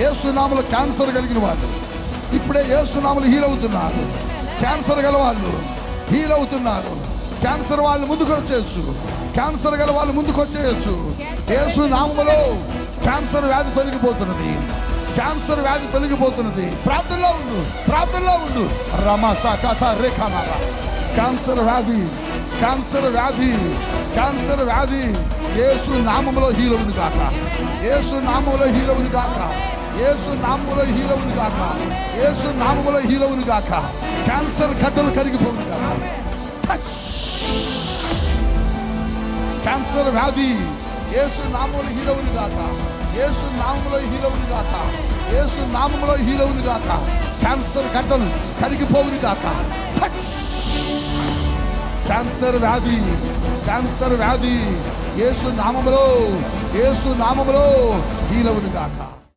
ఏసునాములు cancer కలిగిన వాళ్ళు. ఇప్పుడే ఏసునాములు హీల్ అవుతున్నారు. క్యాన్సర్ గల వాళ్ళు హీల్ అవుతున్నారు. క్యాన్సర్ వాళ్ళు ముందుకు వచ్చేయచ్చు. క్యాన్సర్ గల వాళ్ళు ముందుకు వచ్చేయచ్చు. యేసు నామములో క్యాన్సర్ వ్యాధి తొలగిపోతున్నది. క్యాన్సర్ వ్యాధి తొలగిపోతున్నది. ప్రార్థనలో ఉండు ప్రార్థనలో ఉండు. రమాసా కథ రేఖానారా క్యాన్సర్ వ్యాధి క్యాన్సర్ వ్యాధి క్యాన్సర్ వ్యాధి. ఏసు నామములో హీలవుని కాక ఏసు నామములో హీలవుని కాక యేసు నామములో హీలవుని గాక. యేసు నామములో హీలవుని గాక. క్యాన్సర్ గడ్డలు కరిగిపోవును గాక. క్యాన్సర్ వ్యాధి యేసు నామములో హీలవుని గాక. యేసు నామములో హీలవుని గాక. యేసు నామములో హీలవుని గాక. క్యాన్సర్ గడ్డలు కరిగిపోవుని గాక. క్యాన్సర్ వ్యాధి క్యాన్సర్ వ్యాధి యేసు నామములో యేసు నామములో హీలవుని గాక.